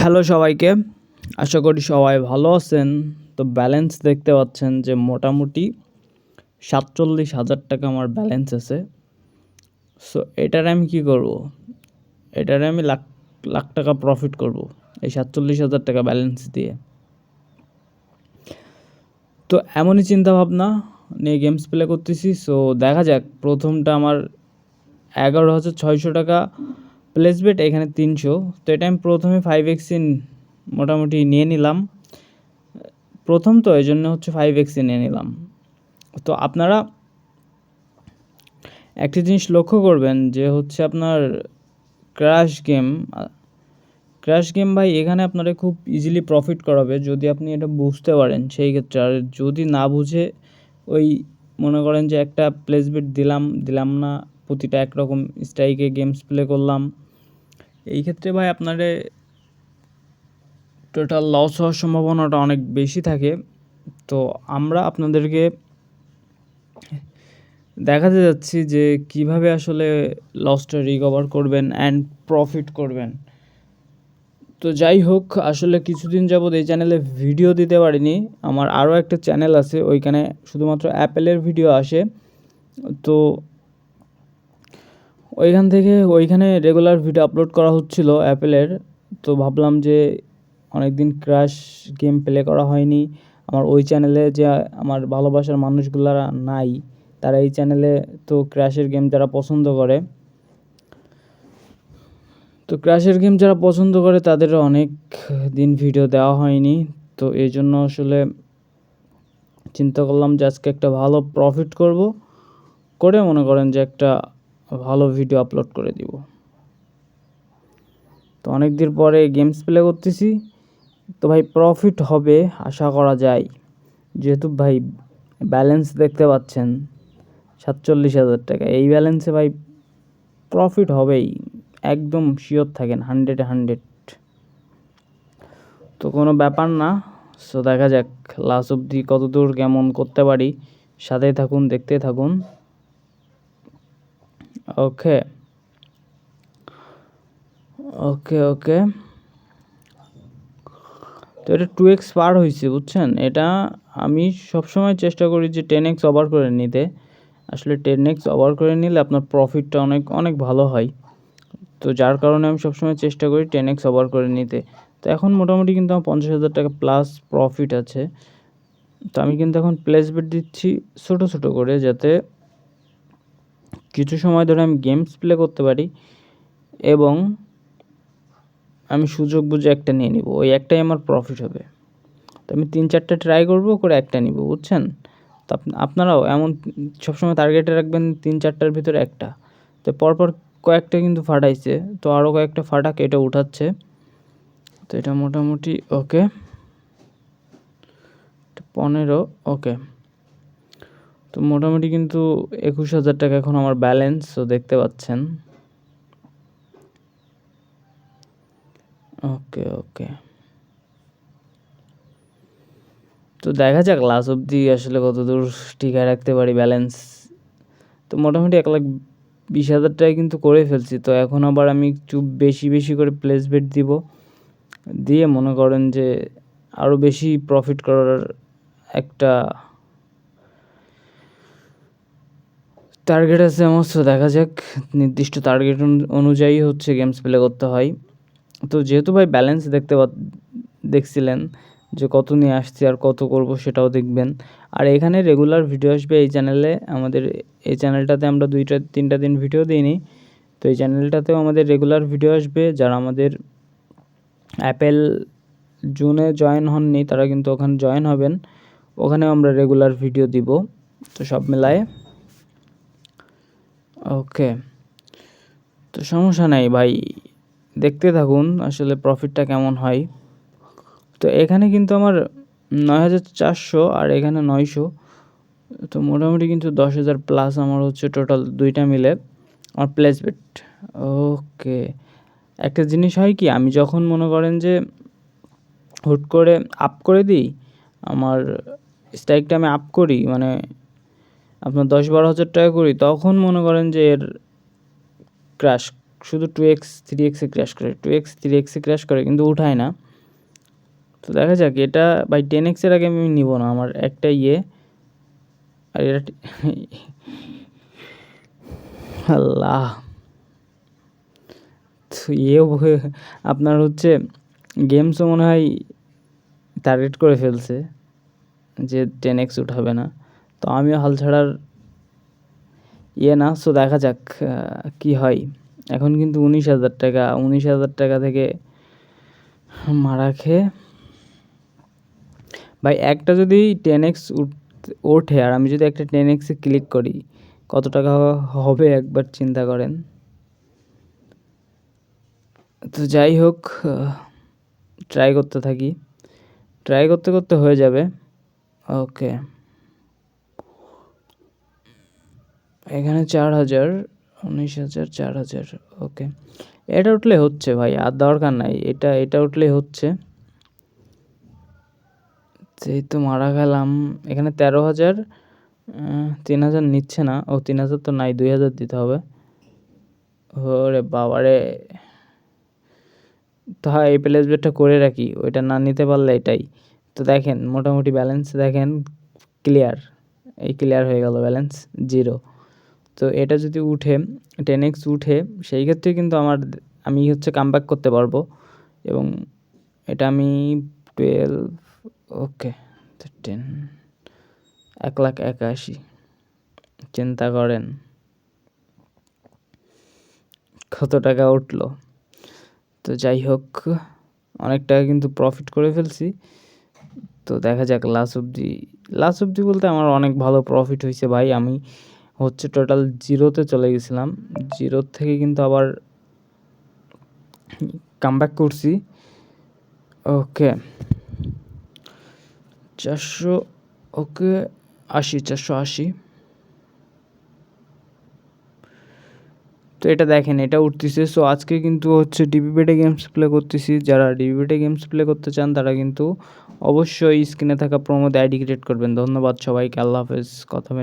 Hello সবাইকে। আশা করি সবাই ভালো আছেন। তো ব্যালেন্স দেখতে পাচ্ছেন যে মোটামুটি সাতচল্লিশ হাজার টাকা আমার ব্যালেন্স আছে। সো এটার আমি কি করব? এটার আমি লাখ লাখ টাকা প্রফিট করব এই সাতচল্লিশ হাজার টাকা ব্যালেন্স দিয়ে। তো এমনই চিন্তা ভাবনা নিয়ে গেমস প্লে করতেছি। সো দেখা যাক, প্রথমটা আমার এগারো হাজার ছয়শো টাকা প্লেস বেট এখানে তিনশো। তো এটা আমি প্রথমে ফাইভ এক্সি মোটামুটি নিয়ে নিলাম। প্রথম তো এই জন্য হচ্ছে ফাইভ এক্সি নিয়ে নিলাম। তো আপনারা একটি জিনিস লক্ষ্য করবেন যে হচ্ছে আপনার ক্র্যাশ গেম ক্র্যাশ গেম ভাই এখানে আপনারা খুব ইজিলি প্রফিট করাবে যদি আপনি এটা বুঝতে পারেন সেই ক্ষেত্রে। আর যদি না বুঝে ওই মনে করেন যে একটা প্লেস বেট দিলাম দিলাম না, প্রতিটা একরকম স্ট্রাইকে গেমস প্লে করলাম। এই ক্ষেত্রে ভাই আপনারে টোটাল লস হওয়ার সম্ভাবনাটা অনেক বেশি থাকে। তো আমরা আপনাদেরকে দেখাতে যাচ্ছি যে কীভাবে আসলে লসটা রিকভার করবেন অ্যান্ড প্রফিট করবেন। তো যাই হোক, আসলে কিছুদিন যাবৎ এই চ্যানেলে ভিডিও দিতে পারিনি। আমার আরও একটা চ্যানেল আছে, ওইখানে শুধুমাত্র অ্যাপেলের ভিডিও আসে। তো ওইখান থেকে ওইখানে রেগুলার ভিডিও আপলোড করা হচ্ছিল অ্যাপেলের তো ভাবলাম যে অনেক দিন ক্র্যাশ গেম প্লে করা হয়নি। আমার ওই চ্যানেলে যে আমার ভালোবাসার মানুষগুলারা নাই, তারা এই চ্যানেলে তো ক্র্যাশের গেম যারা পছন্দ করে, তো ক্র্যাশের গেম যারা পছন্দ করে তাদের অনেক দিন ভিডিও দেওয়া হয়নি। তো এই জন্য আসলে চিন্তা করলাম যে আজকে একটা ভালো প্রফিট করব। করে মনে করেন যে একটা ভালো ভিডিও আপলোড করে দিব। তো অনেক দিন পরে গেমস প্লে করতেছি। তো ভাই প্রফিট হবে, আশা করা যায়। যেহেতু ভাই ব্যালেন্স দেখতে পাচ্ছেন, সাতচল্লিশ হাজার টাকা। এই ব্যালেন্সে ভাই প্রফিট হবেই, একদম শিওর থাকেন হান্ড্রেড হান্ড্রেড তো কোনো ব্যাপার না সো দেখা যাক লাস্ট অবধি কত দূর কেমন করতে পারি। সাথেই থাকুন দেখতে থাকুন। ওকে ওকে ওকে তো এটা টু এক্স পার হয়েছে বুঝছেন? এটা আমি সবসময় চেষ্টা করি যে টেন এক্স ওভার করে নিতে। আসলে টেন এক্স ওভার করে নিলে আপনার প্রফিটটা অনেক অনেক ভালো হয়। তো যার কারণে আমি সবসময় চেষ্টা করি টেন এক্স ওভার করে নিতে। তো এখন মোটামুটি কিন্তু আমার পঞ্চাশ হাজার টাকা প্লাস প্রফিট আছে। তো আমি কিন্তু এখন প্লেস বেট দিচ্ছি ছোটো ছোটো করে যাতে কিছু সময় ধরে আমি গেমস প্লে করতে পারি এবং আমি সুযোগ বুঝে একটা নিয়ে নিব। ওই একটাই আমার প্রফিট হবে। তো আমি তিন চারটে ট্রাই করব, করে একটা নিব, বুঝছেন? তো আপনারাও এমন সবসময় টার্গেটে রাখবেন তিন চারটার ভিতরে একটা। তো পরপর কয়েকটা কিন্তু ফাটাইছে, তো আরও কয়েকটা ফাটাক এটা উঠাচ্ছে। তো এটা মোটামুটি ওকে পনেরো ওকে তো মোটামুটি কিন্তু একুশ হাজার টাকা এখন আমার ব্যালেন্স তো দেখতে পাচ্ছেন। ওকে ওকে তো দেখা যাক লাস্ট অবধি আসলে কত দূর টিকায় রাখতে পারি ব্যালেন্স তো মোটামুটি এক লাখ বিশ হাজার টাকা কিন্তু করে ফেলছি। তো এখন আবার আমি একটু বেশি বেশি করে প্লেস দিব। দিয়ে মনে করেন যে আরও বেশি প্রফিট করার একটা টার্গেট আছে আমার দেখা যাক। নির্দিষ্ট টার্গেট অনুযায়ী হচ্ছে গেমস প্লে করতে হয়। তো যেহেতু ভাই ব্যালেন্স দেখতে দেখছিলেন যে কত নিয়ে আসছি আর কত করব সেটাও দেখবেন। আর এখানে রেগুলার ভিডিও আসবে এই চ্যানেলে আমাদের এই চ্যানেলটাতে আমরা দুইটা, তিনটা দিন ভিডিও দিইনি। তো এই চ্যানেলটাতেও আমাদের রেগুলার ভিডিও আসবে। যারা আমাদের অ্যাপেল জুনে জয়েন হননি, তারা কিন্তু ওখানে জয়েন হবেন। ওখানেও আমরা রেগুলার ভিডিও দিব। তো সব মেলায় ওকে তো সমস্যা নাই ভাই। দেখতে থাকুন আসলে প্রফিটটা কেমন হয়। তো এখানে কিন্তু আমার নয় হাজার চারশো আর এখানে নয়শো। তো মোটামুটি কিন্তু দশ হাজার প্লাস আমার হচ্ছে টোটাল দুইটা মিলে আমার প্লেসমেন্ট ওকে একটা জিনিস হয় কি, আমি যখন মনে করেন যে হুট করে আপ করে দিই, আমার স্ট্রাইকটা আমি আপ করি মানে আপনার দশ বারো হাজার টাকা করি, তখন মনে করেন যে এর ক্র্যাশ শুধু টু এক্স থ্রি এক্সে ক্র্যাশ করে টু এক্স থ্রি এক্সে ক্র্যাশ করে, কিন্তু উঠায় না। তো দেখা যাক, এটা বাই টেন এক্সের আগে আমি নিব না, আমার একটা ইয়ে। আর এটা আল্লাহ। তো ইয়েও আপনার হচ্ছে গেমসও মনে হয় টার্গেট করে ফেলছে, যে টেন এক্স উঠাবে না। তো আমিও হাল ছাড়ার ইয়ে না সো দেখা যাক কি হয়। এখন কিন্তু উনিশ হাজার টাকা, উনিশ হাজার টাকা থেকে মারা খেয়ে ভাই, একটা যদি টেন এক্স ওঠে, আর আমি যদি একটা টেন এক্সে ক্লিক করি, কত টাকা হবে একবার চিন্তা করেন? তো যাই হোক ট্রাই করতে থাকি। ট্রাই করতে করতে হয়ে যাবে। ওকে এখানে চার হাজার, উনিশ হাজার, চার হাজার, ওকে। এটা উঠলে হচ্ছে ভাই, আর দরকার নাই, এটা এটা উঠলে হচ্ছে। সেই তো মারা গেলাম, এখানে তেরো হাজার তিন হাজার নিচ্ছে না, ও তিন হাজার তো নাই, দুই হাজার দিতে হবে। ওরে বাবারে। তো হ্যাঁ এই প্লেস বেটটা করে রাখি, ওইটা না নিতে পারলে এটাই। তো দেখেন, মোটামুটি ব্যালেন্স দেখেন ক্লিয়ার এই ক্লিয়ার হয়ে গেল ব্যালেন্স জিরো তো এটা যদি উঠে টেন এক্স উঠে, সেই ক্ষেত্রে কিন্তু আমার আমি হচ্ছে কাম ব্যাক করতে পারব। এবং এটা আমি টুয়েলভ ওকে টেন এক লাখ একাশি, চিন্তা করেন। কত টাকা উঠল? তো যাই হোক, অনেক টাকা কিন্তু প্রফিট করে ফেলছি। তো দেখা যাক লাস্ট অবধি লাস্ট অবধি বলতে আমার অনেক ভালো প্রফিট হয়েছে ভাই। আমি হচ্ছে টোটাল জিরোতে চলে গেছিলাম। জিরোর থেকে কিন্তু আবার কামব্যাক করছি। ওকে চারশো ওকে আশি, চারশো আশি। তো এটা দেখেন, এটা উঠতেছে। সো আজকে কিন্তু হচ্ছে ডিবিবেটে গেমস প্লে করতেছি। যারা ডিবিবেটে গেমস প্লে করতে চান, তারা কিন্তু অবশ্যই স্ক্রিনে থাকা প্রমোদ আইডি করবেন। ধন্যবাদ সবাইকে। আল্লাহ হাফেজ। কথা